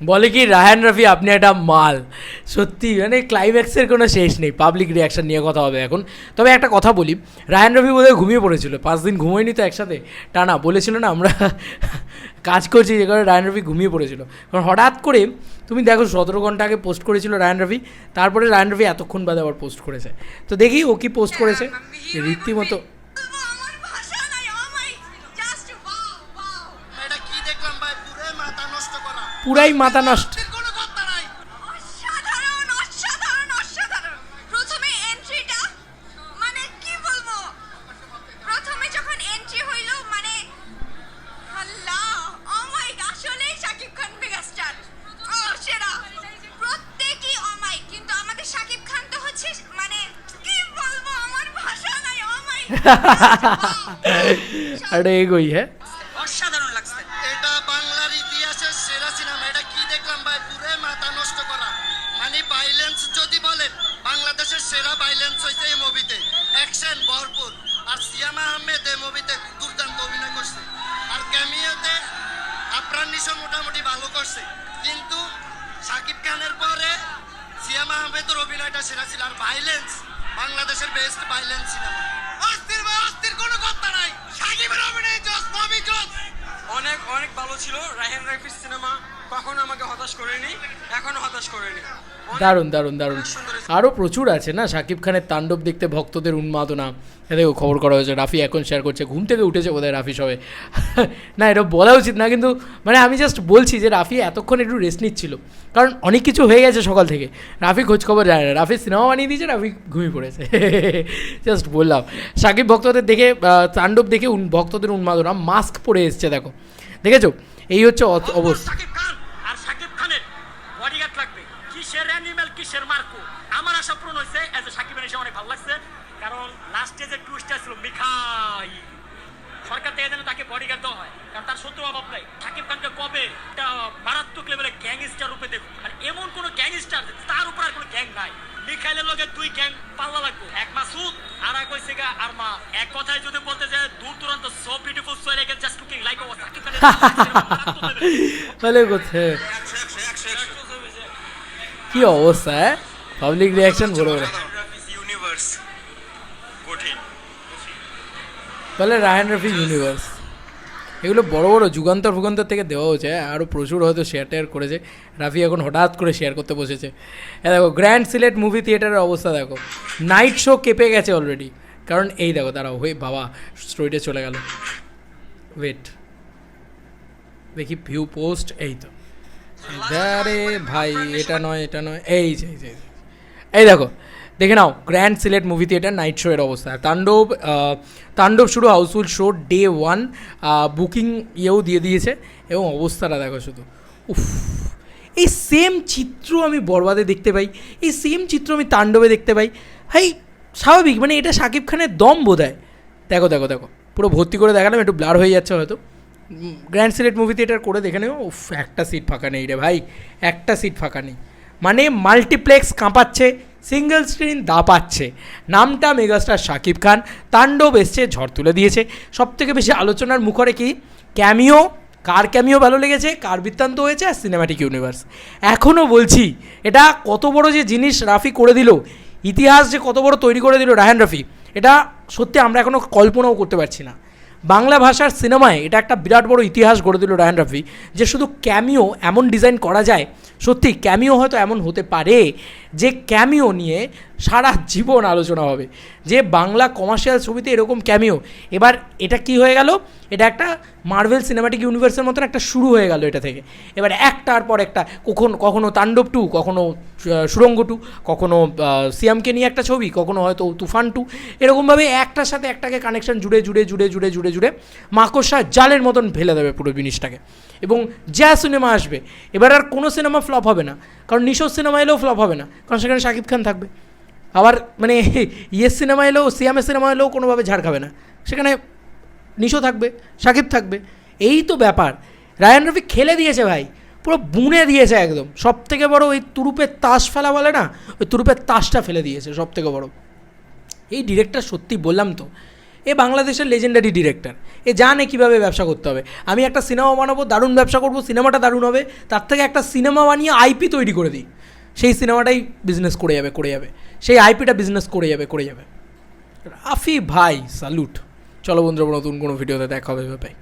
বলে কি রায়ান রফি আপনি একটা মাল। সত্যি মানে ক্লাইম্যাক্সের কোনো শেষ নেই পাবলিক রিয়াকশন নিয়ে কথা হবে এখন। তবে একটা কথা বলি রায়ান রফি বোধহয় ঘুমিয়ে পড়েছিল পাঁচ দিন ঘুমোয়নি তো একসাথে। টানা বলেছিল না আমরা কাজ করছি যে কারণে রায়ান রফি ঘুমিয়ে পড়েছিল। কারণ হঠাৎ করে তুমি দেখো সতেরো ঘণ্টা আগে পোস্ট করেছিল রায়ান রফি তারপরে রায়ান রফি এতক্ষণ বাদে আবার পোস্ট করেছে। তো দেখি ও কি পোস্ট করেছে। রীতিমতো পুরাই মাথা নষ্ট। কোনো কথা নাই। ভাই পুরো মাথা নষ্ট করা। মানে ভাইলেন্স যদি বলেন বাংলাদেশের সেরা ভাইলেন্স হয়েছে এই মুভিতে অ্যাকশন ভরপুর। আর সিয়াম আহমেদ এই মুভিতে দুর্দান্ত অভিনয় করছে। আর ক্যামিওতে আফরান নিশো মোটামুটি ভালো করছে। কিন্তু শাকিব খানের পরে সিয়াম আহমেদের অভিনয়টা সেরা ছিল। আর ভাইলেন্স বাংলাদেশের বেস্ট ভাইলেন্স সিনেমা অস্থির ভাই অস্থির কোনো কথা নাই। শাকিবের অভিনয় জস মুভি জস অনেক অনেক ভালো ছিল রায়হান রাফির সিনেমা কখনো আমাকে হতাশ করেনি এখনও হতাশ করেনি। দারুণ দারুণ দারুণ। আরও প্রচুর আছে না? শাকিব খানের তাণ্ডব দেখতে ভক্তদের উন্মাদনা। এদেরও খবর করা হয়েছে রাফি এখন শেয়ার করছে। ঘুম থেকে উঠেছে বোধহয় রাফি সবে। না এটা বলা উচিত না কিন্তু মানে আমি জাস্ট বলছি যে রাফি এতক্ষণ একটু রেস্ট নিচ্ছিল। কারণ অনেক কিছু হয়ে গেছে সকাল থেকে। রাফি খোঁজখবর যায় না। রাফি সিনেমা বানিয়ে দিয়েছে রাফি ঘুমিয়ে পড়েছে। জাস্ট বললাম। সাকিব ভক্তদের দেখে তাণ্ডব দেখে ভক্তদের উন্মাদনা। মাস্ক পরে এসছে দেখো। দেখেছ? এই হচ্ছে অবস্থা। সাকিব আর সাকিব খানের বডিগার্ড লাগবে। কিসের অ্যানিমেল কিসের মার্কো? আমার আশা পূরণ হয়েছে এজ এ সাকিবের এসে অনেক ভালো লাগছে। কারণ লাস্টে যে টুইস্টটা ছিল মিখাই। সরকার থেকে যেন তাকে বডিগার্ড দেওয়া হয় কারণ তার শত্রু অভাব নাই। সাকিব খানকে কবে একটা মারাত্মক লেভেলে গ্যাংস্টার রূপে দেখুন আর এমন কোন গ্যাংস্টার তার উপর আর কোনো গ্যাং নাই। মিখাইলের লগে দুই গ্যাং পাল্লা লাগবে। এক মাসুদ আর এক আর মা এক কথায় যদি বলতে যায় দূর দূরান্ত সো বিউটিফুল তাহলে কোথায় কি অবস্থা হ্যাঁ? পাবলিক রিয়াকশন বড় বড়। তাহলে রায়ান রফি ইউনিভার্স এগুলো বড় বড় যুগান্তর ফুগান্তর থেকে দেওয়া হচ্ছে আরও প্রচুর হয়তো শেয়ার টেয়ার করেছে। রাফি এখন হঠাৎ করে শেয়ার করতে বসেছে। এ দেখো গ্র্যান্ড সিলেট মুভি থিয়েটারের অবস্থা, দেখো। নাইট শো কেঁপে গেছে অলরেডি কারণ এই দেখো, দাঁড়াও হয়ে বাবা স্টোরিতে চলে গেল। ওয়েট দেখি ভিউ পোস্ট এই তো। আরে ভাই এটা নয় এটা নয় এই যে এই যে, এই দেখো দেখে নাও grand Sylhet movie theatre night show এর অবস্থা। তাণ্ডব তাণ্ডব শুরু housefull show day one booking ইয়েও দিয়ে দিয়েছে এবং অবস্থাটা দেখো শুধু। উফ এই সেম চিত্র আমি বরবাদে দেখতে পাই এই সেম চিত্র আমি তাণ্ডবে দেখতে পাই। হাই স্বাভাবিক মানে এটা শাকিব খানের দম বোধ হয় দেখো দেখো দেখো পুরো ভর্তি করে দেখালাম একটু ব্লার হয়ে যাচ্ছে হয়তো। গ্র্যান্ড সিলেট মুভি থিয়েটার করে দেখে নেব উফ, একটা সিট ফাঁকা নেই রে ভাই, একটা সিট ফাঁকা নেই। মানে মাল্টিপ্লেক্স কাঁপাচ্ছে সিঙ্গেল স্ক্রিন দাপাচ্ছে। নামটা মেগাস্টার শাকিব খান, তাণ্ডব এসছে, ঝড় তুলে দিয়েছে। সব থেকে বেশি আলোচনার মুখরে কি? ক্যামিও কার ক্যামিও ভালো লেগেছে? কার বৃত্তান্ত হয়েছে? আর সিনেমাটিক ইউনিভার্স এখনও বলছি, এটা কত বড় যে জিনিস রাফি করে দিল, ইতিহাস যে কত বড় তৈরি করে দিল রাহান রাফি, এটা সত্যি আমরা এখনও কল্পনাও করতে পারছি না। বাংলা ভাষার সিনেমায় এটা একটা বিরাট বড় ইতিহাস গড়ে দিল রায়ন রাফি যে শুধু ক্যামিও এমন ডিজাইন করা যায়, সত্যি ক্যামিও হয়তো এমন হতে পারে যে ক্যামিও নিয়ে সারা জীবন আলোচনা হবে। যে বাংলা কমার্শিয়াল ছবিতে এরকম ক্যামিও এবার এটা কি হয়ে গেল? এটা একটা মার্ভেল সিনেমাটিক ইউনিভার্সের মতন একটা শুরু হয়ে গেল এটা থেকে। এবার একটার পর একটা, কখন কখনো তাণ্ডব টু কখনো সুরঙ্গ টু কখনো সিয়ামকে নিয়ে একটা ছবি, কখনো হয়তো তুফান টু এরকমভাবে একটার সাথে একটাকে কানেকশন জুড়ে জুড়ে জুড়ে জুড়ে জুড়ে জুড়ে মাকড়সা জালের মতন ফেলে দেবে পুরো জিনিসটাকে। এবং যা সিনেমা আসবে, এবার আর কোনো সিনেমা ফ্লপ হবে না। কারণ নিশোর সিনেমা এলেও ফ্লপ হবে না, কারণ সেখানে শাকিব খান থাকবে। আবার মানে ইয়ের সিনেমা এলেও সিয়ামের সিনেমা এলেও কোনোভাবে ঝাড় খাবে না। সেখানে নিশো থাকবে, শাকিব থাকবে। এই তো ব্যাপার। রায়ান রফি খেলে দিয়েছে ভাই, পুরো বুনে দিয়েছে একদম। সব থেকে বড় ওই তুরুপের তাস ফেলা বলে না, ওই তুরুপের তাসটা ফেলে দিয়েছে সব থেকে বড়। এই ডিরেক্টর সত্যি বললাম তো এ বাংলাদেশের লেজেন্ডারি ডিরেক্টর এ জানে কীভাবে ব্যবসা করতে হবে। আমি একটা সিনেমা বানাবো, দারুণ ব্যবসা করব সিনেমাটা দারুণ হবে, তার থেকে একটা সিনেমা বানিয়ে আইপি তৈরি করে দিই। সেই সিনেমাটাই বিজনেস করে যাবে করে যাবে। সেই আইপিটা বিজনেস করে যাবে করে যাবে। রাফি ভাই স্যালুট চলো বন্ধুরা, নতুন কোনো ভিডিওতে দেখা হবে ভাই